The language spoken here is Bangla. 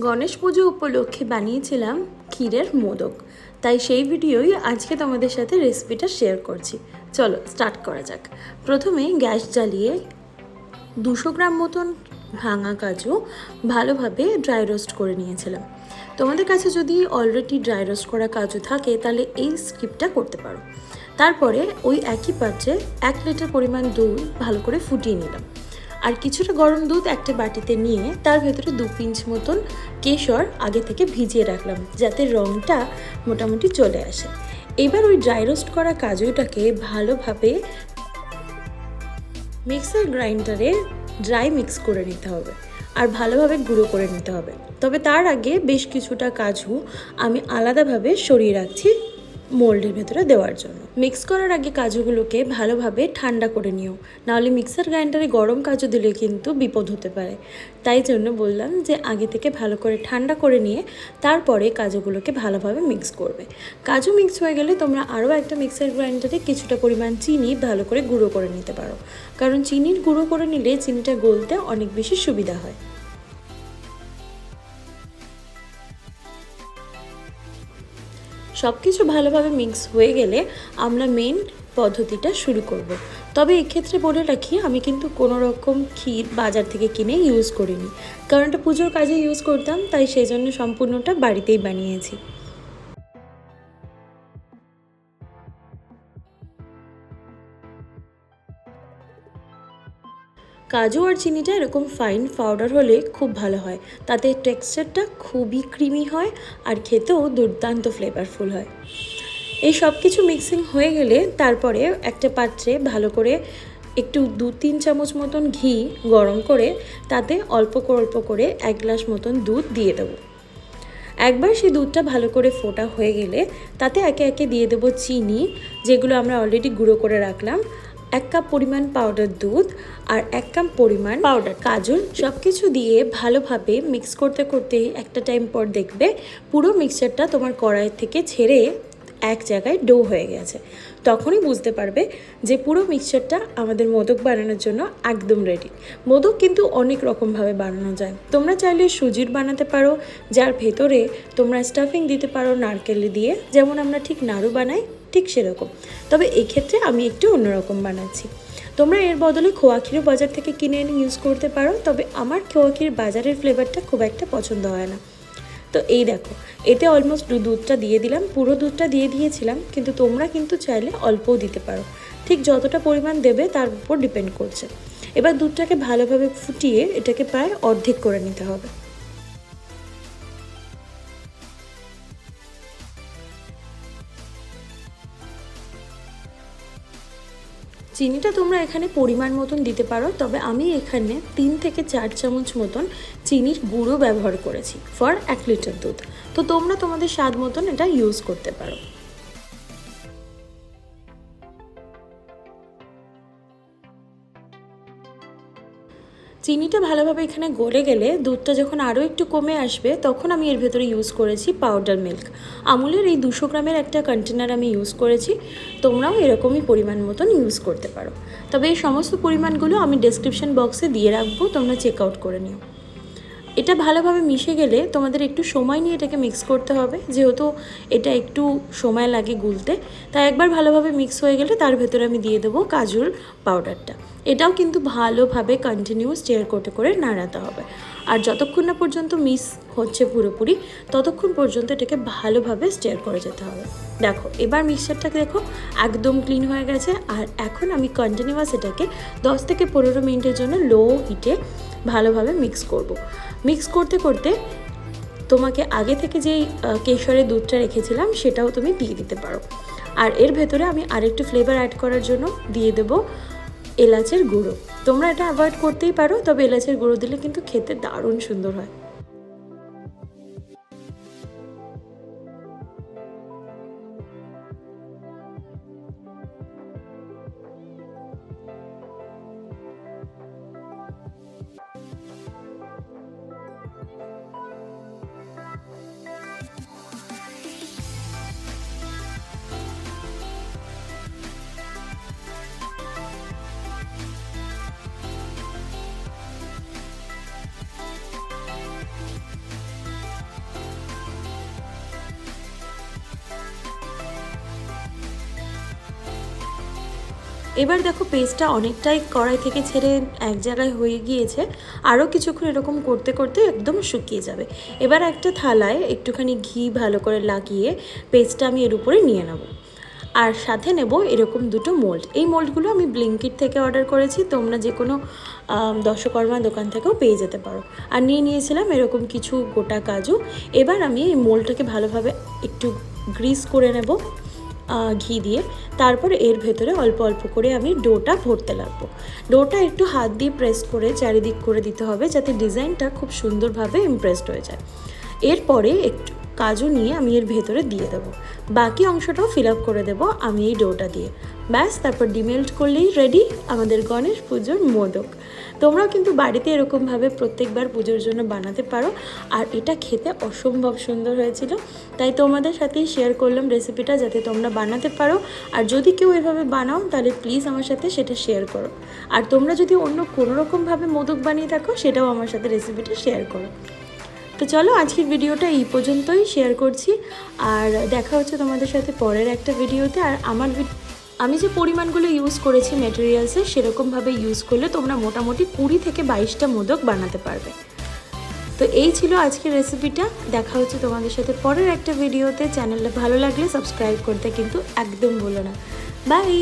গণেশ পুজো উপলক্ষে বানিয়েছিলাম ক্ষীরের মোদক। তাই সেই ভিডিওই আজকে তোমাদের সাথে রেসিপিটা শেয়ার করছি। চলো স্টার্ট করা যাক। প্রথমে গ্যাস জ্বালিয়ে দুশো গ্রাম মতন ভাঙা কাজু ভালোভাবে ড্রাই রোস্ট করে নিয়েছিলাম। তোমাদের কাছে যদি অলরেডি ড্রাই রোস্ট করা কাজু থাকে, তাহলে এই স্কিপটা করতে পারো। তারপরে ওই একই পাত্রে এক লিটার পরিমাণ দুধ ভালো করে ফুটিয়ে নিলাম। আর কিছুটা গরম দুধ একটা বাটিতে নিয়ে তার ভেতরে দু পিঞ্চ মতন কেশর আগে থেকে ভিজিয়ে রাখলাম, যাতে রঙটা মোটামুটি চলে আসে। এবার ওই ড্রাই রোস্ট করা কাজুটাকে ভালোভাবে মিক্সার গ্রাইন্ডারে ড্রাই মিক্স করে নিতে হবে আর ভালোভাবে গুঁড়ো করে নিতে হবে। তবে তার আগে বেশ কিছুটা কাজু আমি আলাদাভাবে সরিয়ে রাখছি মোল্ডের ভেতরে দেওয়ার জন্য। মিক্স করার আগে কাজুগুলোকে ভালোভাবে ঠান্ডা করে নিও। নাহলে মিক্সার গ্রাইন্ডারে গরম কাজু দিলে কিন্তু বিপদ হতে পারে। তাই জন্য বললাম যে আগে থেকে ভালো করে ঠান্ডা করে নিয়ে তারপরে কাজুগুলোকে ভালোভাবে মিক্স করবে। কাজু মিক্স হয়ে গেলে তোমরা আরও একটা মিক্সার গ্রাইন্ডারে কিছুটা পরিমাণ চিনি ভালো করে গুঁড়ো করে নিতে পারো। কারণ চিনির গুঁড়ো করে নিলে চিনিটা গলতে অনেক বেশি সুবিধা হয়। সব কিছু ভালোভাবে মিক্স হয়ে গেলে আমরা মেন পদ্ধতিটা শুরু করব। তবে এক্ষেত্রে বলে রাখি, আমি কিন্তু কোনো রকম ক্ষীর বাজার থেকে কিনে ইউজ করিনি কারণ এটা পুজোর কাজে ইউজ করতাম, তাই সেই জন্য সম্পূর্ণটা বাড়িতেই বানিয়েছি কাজু আর চিনিটা এরকম ফাইন পাউডার হলে খুব ভালো হয়। তাতে টেক্সচারটা খুবই ক্রিমি হয় আর খেতেও দুর্দান্ত ফ্লেভারফুল হয়। এই সব কিছু মিক্সিং হয়ে গেলে তারপরে একটা পাত্রে ভালো করে একটু দু তিন চামচ মতন ঘি গরম করে তাতে অল্প অল্প করে এক গ্লাস মতন দুধ দিয়ে দেবো। একবার সেই দুধটা ভালো করে ফোটা হয়ে গেলে তাতে একে একে দিয়ে দেবো চিনি, যেগুলো আমরা অলরেডি গুঁড়ো করে রাখলাম। এক কাপ পরিমাণ পাউডার দুধ আর এক কাপ পরিমাণ পাউডার কাজল। সব কিছু দিয়ে ভালোভাবে মিক্স করতে করতে একটা টাইম পর দেখবে পুরো মিক্সচারটা তোমার কড়াই থেকে ছেড়ে এক জায়গায় ডো হয়ে গেছে। তখনই বুঝতে পারবে যে পুরো মিক্সচারটা আমাদের মোদক বানানোর জন্য একদম রেডি মোদক কিন্তু অনেক রকমভাবে বানানো যায়। তোমরা চাইলে সুজির বানাতে পারো, যার ভেতরে তোমরা স্টাফিং দিতে পারো নারকেল দিয়ে। যেমন আমরা ঠিক নাড়ু বানাই ঠিক সেরকম। তবে এক্ষেত্রে আমি একটু অন্যরকম বানাচ্ছি। তোমরা এর বদলে খোয়া ক্ষীরও বাজার থেকে কিনে এনে ইউজ করতে পারো, তবে আমার খোয়া ক্ষীর বাজারের ফ্লেভারটা খুব একটা পছন্দ হয় না। তো এই দেখো, এতে অলমোস্ট দুধটা দিয়ে দিলাম, পুরো দুধটা দিয়ে দিয়েছিলাম, কিন্তু তোমরা কিন্তু চাইলে অল্পও দিতে পারো। ঠিক যতটা পরিমাণ দেবে তার উপর ডিপেন্ড করছে। এবার দুধটাকে ভালোভাবে ফুটিয়ে এটাকে প্রায় অর্ধেক করে নিতে হবে। চিনিটা তোমরা এখানে পরিমাণ মতন দিতে পারো, তবে আমি এখানে তিন থেকে চার চামচ মতন চিনির গুঁড়ো ব্যবহার করেছি ফর এক লিটার দুধ। তো তোমরা তোমাদের স্বাদ মতন এটা ইউজ করতে পারো। চিনিটা ভালোভাবে এখানে গলে গেলে দুধটা যখন আরও একটু কমে আসবে, তখন আমি এর ভেতরে ইউজ করেছি পাউডার মিল্ক আমুলের এই দুশো গ্রামের একটা কন্টেনার আমি ইউজ করেছি, তোমরাও এরকমই পরিমাণ মতন ইউজ করতে পারো। তবে এই সমস্ত পরিমাণগুলো আমি ডেসক্রিপশন বক্সে দিয়ে রাখব, তোমরা চেক আউট করে নিও। এটা ভালোভাবে মিশে গেলে তোমাদের একটু সময় নিয়ে এটাকে মিক্স করতে হবে। যেহেতু এটা একটু সময় লাগে গুলতে, তাই একবার ভালোভাবে মিক্স হয়ে গেলে তার ভেতরে আমি দিয়ে দেবো কাজুর পাউডারটা এটাও কিন্তু ভালোভাবে কন্টিনিউ স্টেয়ার করতে করে নাড়াতে হবে। আর যতক্ষণ না পর্যন্ত মিস হচ্ছে পুরোপুরি, ততক্ষণ পর্যন্ত এটাকে ভালোভাবে স্টেয়ার করে যেতে হবে। দেখো, এবার মিক্সচারটাকে দেখো, একদম ক্লিন হয়ে গেছে। আর এখন আমি কন্টিনিউয়াস এটাকে দশ থেকে পনেরো মিনিটের জন্য লো হিটে ভালোভাবে মিক্স করব। মিক্স করতে করতে তোমাকে আগে থেকে যেই কেশরের দুধটা রেখেছিলাম সেটাও তুমি দিয়ে দিতে পারো। আর এর ভেতরে আমি আরেকটু ফ্লেভার অ্যাড করার জন্য দিয়ে দেব এলাচের গুঁড়ো। তোমরা এটা অ্যাভয়েড করতেই পারো, তবে এলাচের গুঁড়ো দিলে কিন্তু খেতে দারুণ সুন্দর হয়। এবার দেখো পেস্টটা অনেকটাই কড়াই থেকে ছেড়ে এক জায়গায় হয়ে গিয়েছে, আরও কিছুক্ষণ এরকম করতে করতে একদম শুকিয়ে যাবে। এবার একটা থালায় একটুখানি ঘি ভালো করে লাগিয়ে পেস্টটা আমি এর উপরে নিয়ে নেব। আর সাথে নেব এরকম দুটো মোল্ড এই মোল্ডগুলো আমি ব্লিঙ্কিট থেকে অর্ডার করেছি, তোমরা যে কোনো দশকর্মা দোকান থেকেও পেয়ে যেতে পারো। আর নিয়ে নিয়েছিলাম এরকম কিছু গোটা কাজু। এবার আমি এই মোল্ডটাকে ভালোভাবে একটু গ্রিস করে নেব। ঘি দিয়ে তারপর এর ভেতরে অল্প অল্প করে আমি ডোটা ভরতে লাগবো। ডোটা একটু হাত দিয়ে প্রেস করে চারিদিক করে দিতে হবে যাতে ডিজাইনটা খুব সুন্দরভাবে ইমপ্রেসড হয়ে যায়। এরপরে একটু কাজু নিয়ে আমি এর ভেতরে দিয়ে দেবো। বাকি অংশটাও ফিল আপ করে দেবো আমি এই ডোটা দিয়ে। ব্যাস, তারপর ডিমেল্ট করলেই রেডি আমাদের গণেশ পুজোর মোদক। তোমরাও কিন্তু বাড়িতে এরকমভাবে প্রত্যেকবার পুজোর জন্য বানাতে পারো। আর এটা খেতে অসম্ভব সুন্দর হয়েছিল। তাই তোমাদের সাথেই শেয়ার করলাম রেসিপিটা যাতে তোমরা বানাতে পারো। আর যদি কেউ এভাবে বানাও, তাহলে প্লিজ আমার সাথে সেটা শেয়ার করো। আর তোমরা যদি অন্য কোনো রকমভাবে মোদক বানিয়ে থাকো, সেটাও আমার সাথে রেসিপিটা শেয়ার করো। তো চলো আজকের ভিডিওটা এই পর্যন্তই শেয়ার করছি। আর দেখা হচ্ছে তোমাদের সাথে পরের একটা ভিডিওতে। আর আমার আমি যে পরিমাণগুলো ইউজ করেছি মেটেরিয়ালসে সেরকমভাবে ইউজ করলে তোমরা মোটামুটি কুড়ি থেকে বাইশটা মোদক বানাতে পারবে। তো এই ছিল আজকের রেসিপিটা দেখা হচ্ছে তোমাদের সাথে পরের একটা ভিডিওতে। চ্যানেলটা ভালো লাগলে সাবস্ক্রাইব করতে কিন্তু একদম ভুলো না। বাই